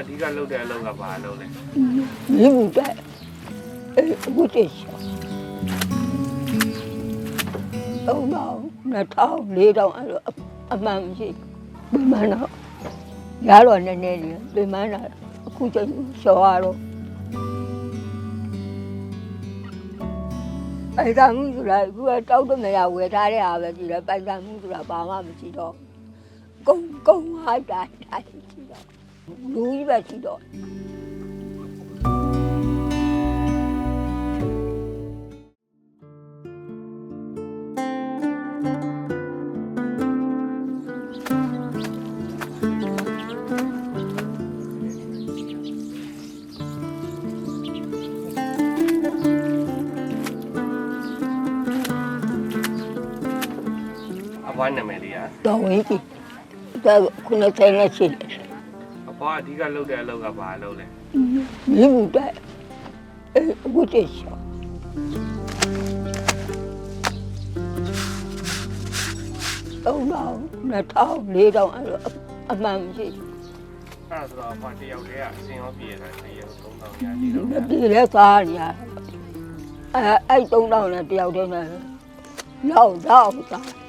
အဓိကလုပ်တဲ့အလုပ်ကဘာလုပ်လဲမြေမှုတဲ့အဲဝတ်တဲ့ရှောင်းတော့တော့နှစ်ထောင်လေးထောင်အဲ့လိုအမှန်မရှိဘူးဘယ်မှန်းတော့ရတော့နည်းနည်းလေးဘယ်မှန်းတော့အခုချိန်ရှော်ရတော့ပိုင်ကမှုဆိုတာအခုကတောက်တော့မရဝယ်ထားတဲ့အားပဲကြည့်တယ်ပိုင်ကမှုဆိုတာဘာမှမရှိတော့ကုန်းကုန်းဟိုက်တာတိုင်းရှိတော့ လူကြီးပဲရှိတော့အဖွားနာမည်လေးကတော်ဝင်ကြီးဒါခုနဆိုင်နဲ့ရှိတယ် အဖွားအဓိကလုပ်တဲ့အလုပ်ကဘာလုပ်လဲမြေမှုတဲ့အဲဝတ်တဲ့ရှောင်းတော့တော့နှစ်ထောင်လေးထောင်အဲ့လိုအမှန်မရှိဘူးအဲ့ဒါဆိုတော့အဖွားတစ်ယောက်တည်းကအစင်ရောပြေတာတစ်ယောက်3000ရာကြီးတော့မပြေလဲစားရအဲအဲ့သုံးတောင်းနဲ့တယောက်တည်းနဲ့လောက်တော့စား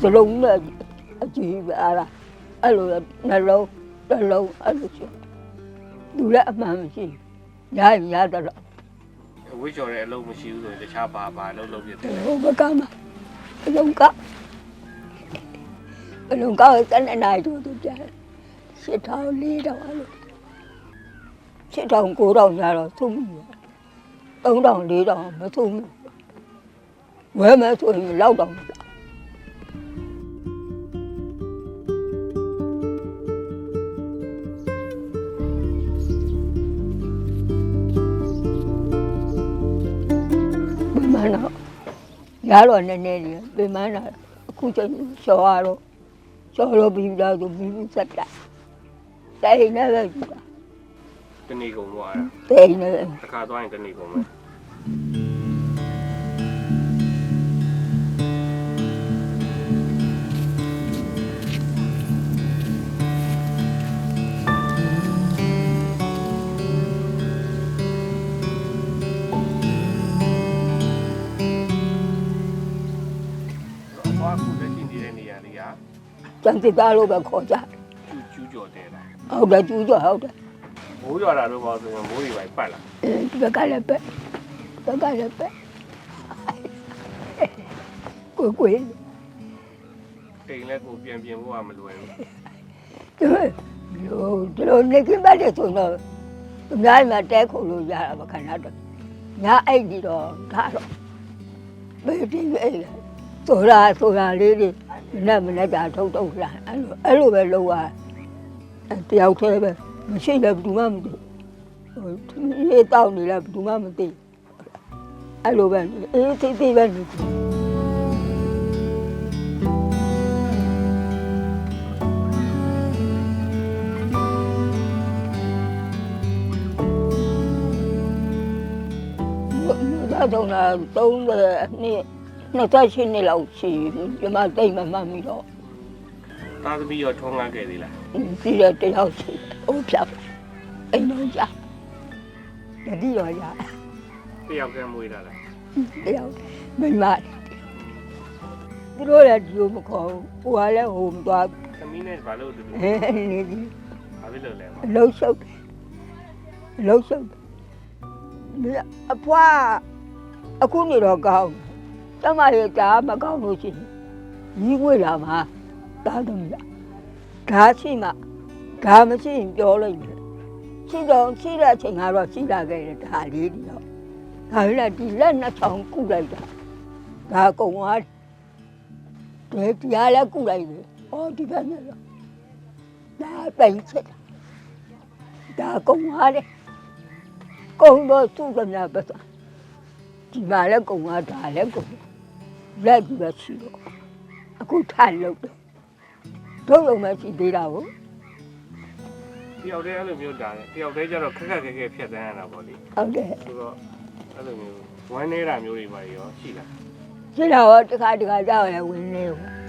သလုံးနဲ့အကြည့်ပဲအားအဲ့လိုနှလုံးနှလုံးအဲ့လိုရှိသူလည်းအမှန်မရှိရရင်ရတော့အဝိကျော်တဲ့အလုပ်မရှိဘူးဆိုရင်တခြားဘာဘာလုပ်လုပ်ပြတယ်ဟိုဘကမှာအလုံးကအလုံးကတန်းနိုင်တူတူပြတယ်ရှစ်ထောင်လေးတောင်အဲ့လိုရှစ်ထောင်ကိုတောင်ရတော့သုံးမိရသုံးတောင်လေးတောင်မသုံးမိဝဲမဲဆိုရင်လောက်တောင်မလော န်းတော့ရတော့နည်းနည်းလေးဘယ်မှန်းတော့အခုချိန်ရှော်ရတော့ရှော်တော့ပြီးတော့သူပြီးပြီးစက်တာတိုင်နေပဲကြည့်တာတနေ့ကုန်တော့အဲ့တိုင်နေပဲဒါတစ်ခါသွားရင်တနေ့ကုန်မယ် ကြံစစ်သားလို့ပဲခေါ်ကြတယ်ကျူးကျူးကျော်တဲ့လားဟုတ်တယ်ကျူးကျော်ဟုတ်တယ်မိုးရွာတာတော့ဘာဆိုရင်မိုးတွေပဲပတ်လာအဲဒီဘက်ကလည်းပဲဘက်ကလည်းပဲကိုကိုယ်တိမ်လဲကိုပြန်ပြင်ဖို့ကမလွယ်ဘူးဒီလိုဒီလိုနေကိပတ်တယ်ဆိုတော့အများကြီးမှတဲခုလို့ရတာမခဏတော့ညာအိတ်ဒီတော့ဒါတော့ဘယ်ပြင်းပဲလဲဆိုတာဆိုတာလေးတွေ မနဲ့မနဲ့ကြာထုတ်ထုတ်လာအဲ့လိုအဲ့လိုပဲလုပ်ရတယောက်တည်းပဲမရှိလည်းဘယ်သူမှမသိဟိုဒီတောက်နေလည်းဘယ်သူမှမသိအဲ့လိုပဲအေးသိသိပဲနေတယ်ဒါတော့လာ30နှစ် 28နှစ်လောက်ရှိပြီဒီမှာတိတ်မမှတ်မိတော့သားသမီးရောထုံးကားခဲ့သေးလားပြီးတော့တယောက်ရှိဟိုဖြတ်အိမ်တော့ကြာတတိရောရတယောက်ကမွေးတာလားတယောက်မိမသူတို့လည်းဒီလိုမခေါ်ဘူးဟိုကလည်းဟိုမသွားသမီးနဲ့ဘာလို့တူတူဟဲနေဒီဘာဖြစ်လို့လဲမအလုံးရှုပ်တယ်အလုံးရှုပ်တယ်အဖွားအခုနေတော့ကောင်း တမရဲ့ကြားမကောင်းလို့ရှိရင်ကြီးငွေလာမှာတားတယ်လားဒါရှိမှဒါမရှိရင်ပြောလိုက်တယ်ရှိတော့ရှိတဲ့အချိန်ကတော့ရှိလာခဲ့တယ်ဒါလေးဒီတော့ဒါလည်းဒီလက်နှစ်ချောင်းကုလိုက်တာဒါကုံသွားတယ်ဒီတရားလည်းကုလိုက်တယ်ဟောဒီဘက်နဲ့တော့ဒါပိန်ချက်တာဒါကုံသွားတယ်ကုံတော့သူ့ကများပဲသွားဒီမှာလည်းကုံသွားဒါလည်းကုံ လက်ကြီးပဲရှိတော့အခုထားလို့တယ်တို့လုံးမရှိသေးတာကိုတယောက်တည်းအဲ့လိုမျိုးဒါတယောက်တည်းကျတော့ခက်ခက်ခဲခဲဖြတ်သန်းရတာပေါ့လေဟုတ်တယ်ဆိုတော့အဲ့လိုမျိုးဝမ်းနေတာမျိုးတွေပါရောရှိလားရှိတော့တခါတခါကြောက်ရဝင်နေဘူး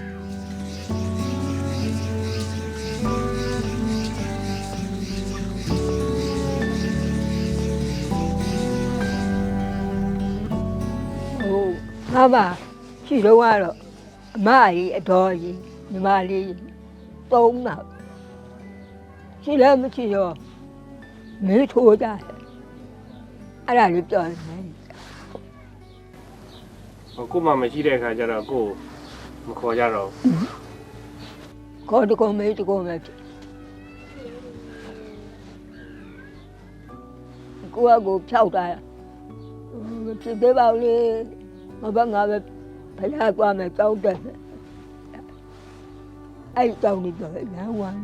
ဟိုငါပါ ရှိတော့ကတော့အမကြီးအတော်ကြီးညီမလေးသုံးတော့ရှိလည်းမရှိတော့မေးထိုးကြတယ်အဲ့ဒါလေးပြောတယ်ဟိုကိုမှမရှိတဲ့အခါကျတော့ကိုမခေါ်ကြတော့ခေါ်တကုံမေးတကုံပဲဖြစ်ကိုကကိုဖြောက်တာမဖြစ်သေးပါဘူးလေမဘငါပဲ ဖရားသွားမယ်ကြောက်တယ်အဲ့ကြောက်နေတော့လမ်းဝမ်း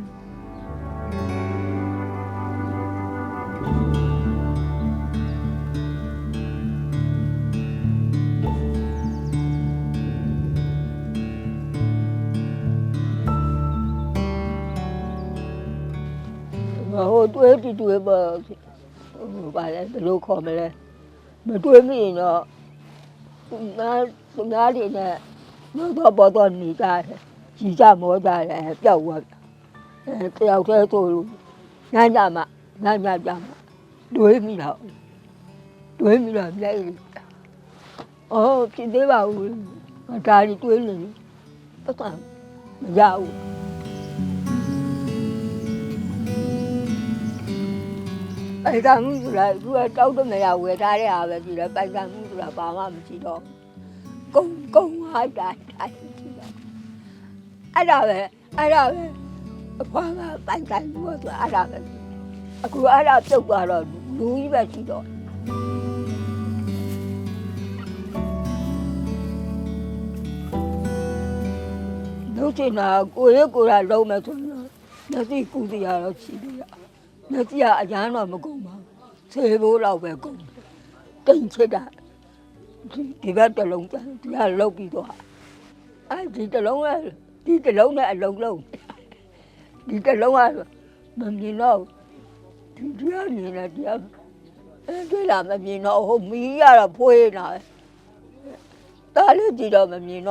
ဟိုတွေးတူတွေးပါဟိုပါလေဘယ်လိုခေါ်မလဲမတွေးမိရင်တော့ငါ ငါတွေနဲ့တော့ဘောတော့နေကြတယ်ကြီးကြမောကြတယ်ပျောက်သွားအဲတယောက်တည်းဆိုလို့ညညမှညညကြမှာတွေးမိတော့တွေးမိတော့လက်ရအော်ဖြစ်သေးပါဘူးငါဒါကြီးတွေးနေပတ်စံမရဘူးပိုက်ကမှုဆိုတာသူကတောက်တော့မရဝယ်ထားတဲ့အားပဲကြည့်တယ်ပိုက်ကမှုဆိုတာဘာမှမရှိတော့ ကုန်းကုန်းဟာတိုင်းတိုင်းကြည့်တော့အဲ့ဒါပဲအဲ့ဒါပဲအဖွားကပိုင်တိုင်းလို့ဆိုအဲ့ဒါပဲအခုအဲ့ဒါပြုတ်သွားတော့လူကြီးပဲရှိတော့တို့ချင်တာကိုရဲကိုရလုံးမယ်ဆိုတော့မျက်စိကူစီရတော့ရှိသေးရမျက်စိကအရန်တော့မကုန်ပါဘူးဆေးဘိုးတော့ပဲကုန်တယ်တိမ်ချစ်တာ ဒီဒီဘက်တစ်လုံးပြန်ဒီကလုတ်ပြီးတော့အဲဒီတစ်လုံးကဒီတစ်လုံးနဲ့အလုံးလုံးဒီတစ်လုံးကမမြင်တော့ဒီဒီကနေလည်းဒီအဲဒီလာမမြင်တော့ဟိုမီးရတော့ဖွေးနေတာတားလေးကြည့်တော့မမြင်